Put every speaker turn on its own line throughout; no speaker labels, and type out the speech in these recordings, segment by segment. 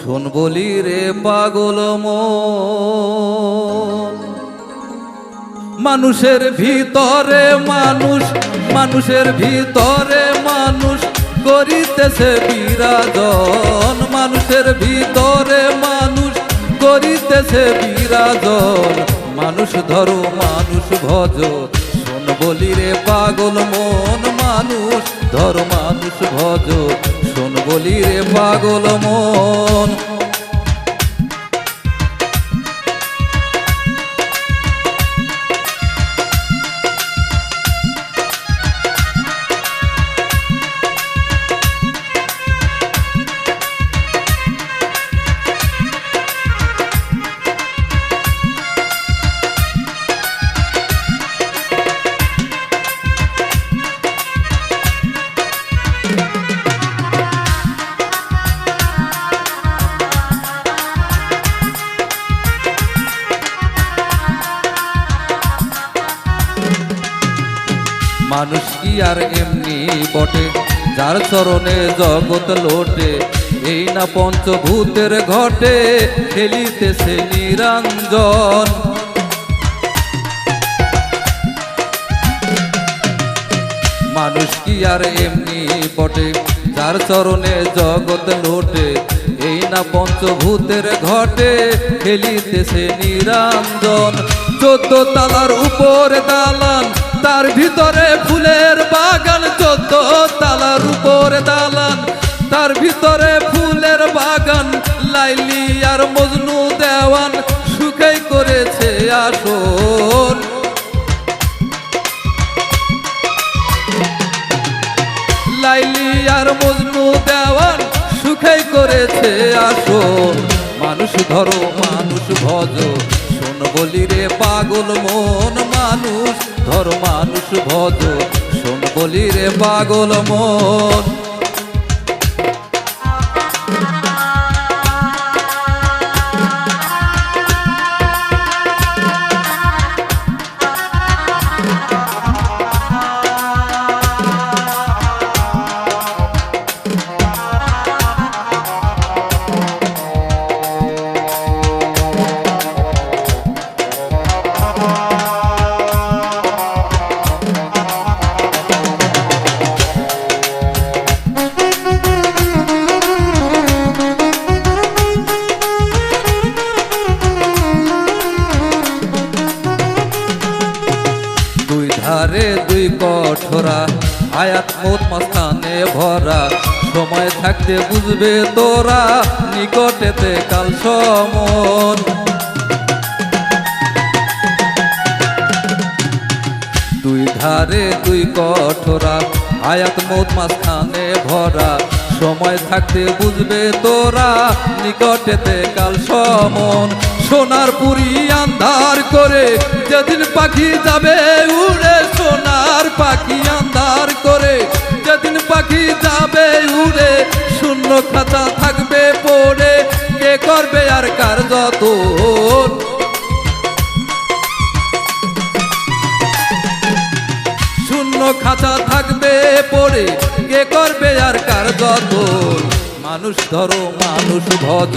শোন বলি রে পাগল মন। মানুষের ভিতরে মানুষ, মানুষের ভিতরে মানুষ করিতেছে বিরাজন। মানুষের ভিতরে মানুষ করিতেছে বিরাজন। মানুষ ধরো, মানুষ ভজ। শোন বলি রে পাগল মন, মানুষ ধরো, মানুষ ভজ। শোন বলি রে পাগল মন। মানুষ কি আর এমনি বটে? যার চরণে জগৎ লোটে, এই না পঞ্চভূতের ঘটে খেলিতেছে নিরঞ্জন। মানুষ কি আর এমনি বটে? যার চরণে জগৎ লোটে, এই না পঞ্চভূতের ঘটে খেলিতেছে নিরঞ্জন। চোদ্দ তালার উপর দালান, তার ভিতরে ফুলের বাগান, চোদ্দ তালার উপর দালান, তার ভিতরে ফুলের বাগান, লাইলি আর মজনু দেওয়ান, সুখেই করেছে আসন। লাইলি আর মজনু দেওয়ান, সুখেই করেছে আসো মানুষ ধরো, মানুষ ভজ বলি রে পাগল মন মানুষ ধর মানুষ ভজ শোন বলি রে পাগল মন ধারে দুই কঠোরা। আয়াত মোট মাস্তানে ভরা। সময় থাকতে বুঝবে তোরা নিকটেতে কাল সমন। দুই ধারে দুই কঠোরা। আয়াত মোট মাঝখানে ভরা। সময় থাকতে বুঝবে তোরা নিকটেতে কাল সমন। সোনার পুরি আন্ধার করে, যেদিন পাখি যাবে উড়ে সোনার পাখি আন্ধার করে, যেদিন পাখি যাবে উড়ে, শূন্য খাতা থাকবে পড়ে, কে করবে আর কার যতন? শূন্য খাতা থাকবে পড়ে, কে করবে আর কার যত মানুষ ধরো, মানুষ ভজ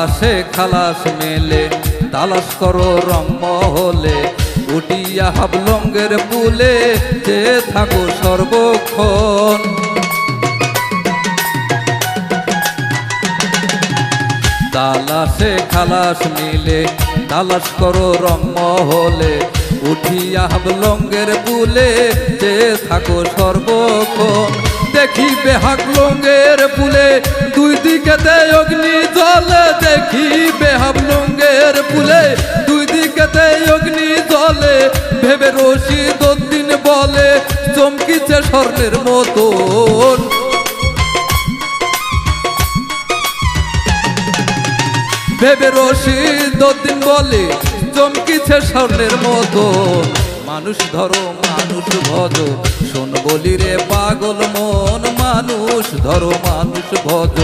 তালাশে খালাস মেলে, তালাশ করো রং মহলে। উঠিয়া হাবলঙ্গের পুলে, যে থাকো সর্বক্ষণ। তালাশে খালাস মিলে, তালাশ করো রং মহলে। উঠিয়া হাবলঙ্গের পুলে, যে থাকো সর্বক্ষণ। দেখিবে হাবলঙ্গের পুলে, দুই দিকেতে অগ্নি জলে দেখিবে হাবলঙ্গের পুলে দুই দিকেতে অগ্নি জলে ভেবে রশিদ দিন বলে, চমকিছে স্বর্ণের মতন। ভেবে রশিদ দিন বলে, চমকিছে স্বর্ণের মতো মানুষ ধরো, মানুষ ভজ, শোন বলি রে পাগল মন। মানুষ, ধরো মানুষ ভজ।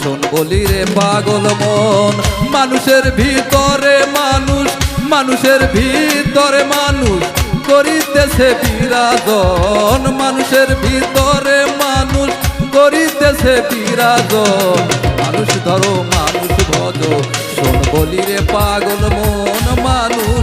শোন বলি রে পাগল মন, মানুষের ভিতরে মানুষ, মানুষের ভিতরে মানুষ করিতেছে বিরাজন। মানুষের ভিতরে মানুষ করিতেছে বিরাজন। মানুষ ধরো মানুষ ভজ। শোন বলি রে পাগল মন, মানুষ